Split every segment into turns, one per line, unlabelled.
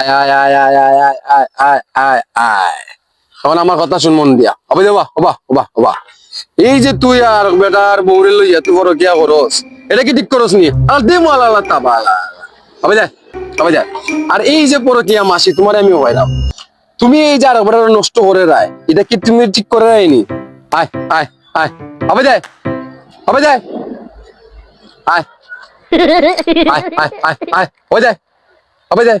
আয় আয় আয় আয় আয় আয় আয় আয় আয় মন এই যে তুই আর বেটার বউরে লইয়া তুই বড় ঠিক করস নি আর এই যে পরে কিয়া মাসি তোমার আমি হইলাম তুমি এই যে আর বেটার নষ্ট করে রায় এটা কি তুমি ঠিক করে রায়নি আয় আয় আয় হবে যায় হবে যায় আয় আয় আয় আয় আয় হয়ে হবে যায় হবে যায়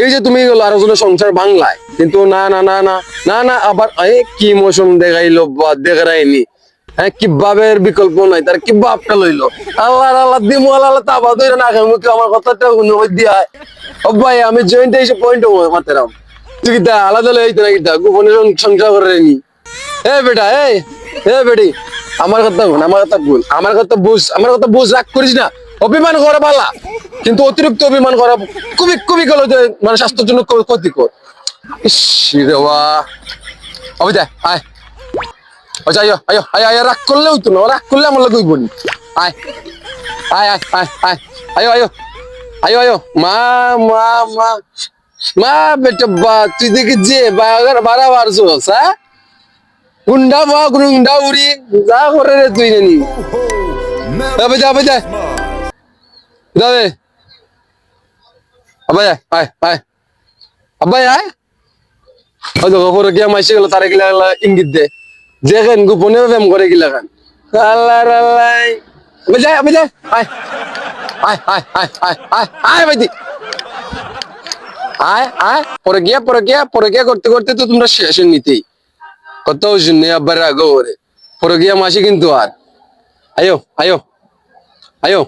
এই যে তুমি আরও জনের সংসার বাংলায়, কিন্তু না না না না না না, আবার কি মৌসুম দেখাইলো বা দেখাইনি। হ্যাঁ কি বাবের বিকল্প নাই, তার কি বাপটা লইলো? আল্লাহ আল্লাহ, দিমু, আল্লাহ আল্লাহ তা না মুখে আমার কথাটা ও ভাই, আমি জয়েন্ট এসে পয়েন্ট মাতেরাম তুই কিতা আলাদা লইতে না কিতা গোপনে সংসার করে নি এ বেটা, এ এ বেটি, আমার কথা আমার কথা বল আমার কথা বুঝ, আমার কথা বুঝ রাগ করিস না। অভিমান করা ভালা কিন্তু অতিরিক্ত অভিমান করা খুবই খুবই গেল যে মানে স্বাস্থ্যের জন্য ক্ষতিকর। ইস রে ওয়া। অবি দে আয় আচ্ছা আয়ো আয়ো আয় আয় রাগ করলে হইতো না রাগ করলে আমার লাগে হইব নি। আয় আয় আয় আয় আয় আয়ো আয়ো আয়ো আয়ো মা মা মা মা বেটা বা তুই দেখি যে বাগার বারা বারছোস হ্যাঁ? গুন্ডা বা গুন্ডা উড়ি যা করে রে তুই জানি যাবে যাবে যাবে আবাই আয় আয় আবাই আয়। দেখো পরে গিয়া গেল ইঙ্গিত দে। যেখান গোপনে ফেম করে গিলা খান আল্লাহ আল্লাহ। আয়। আয় পরে গিয়া পরে গিয়া পরে গিয়া করতে করতে তো তোমরা শেষ নিতেই কত শুনে আব্বার রাগ ওরে পরে গিয়া মাসি কিন্তু আর। আয়ো আয়ো। আয়ো।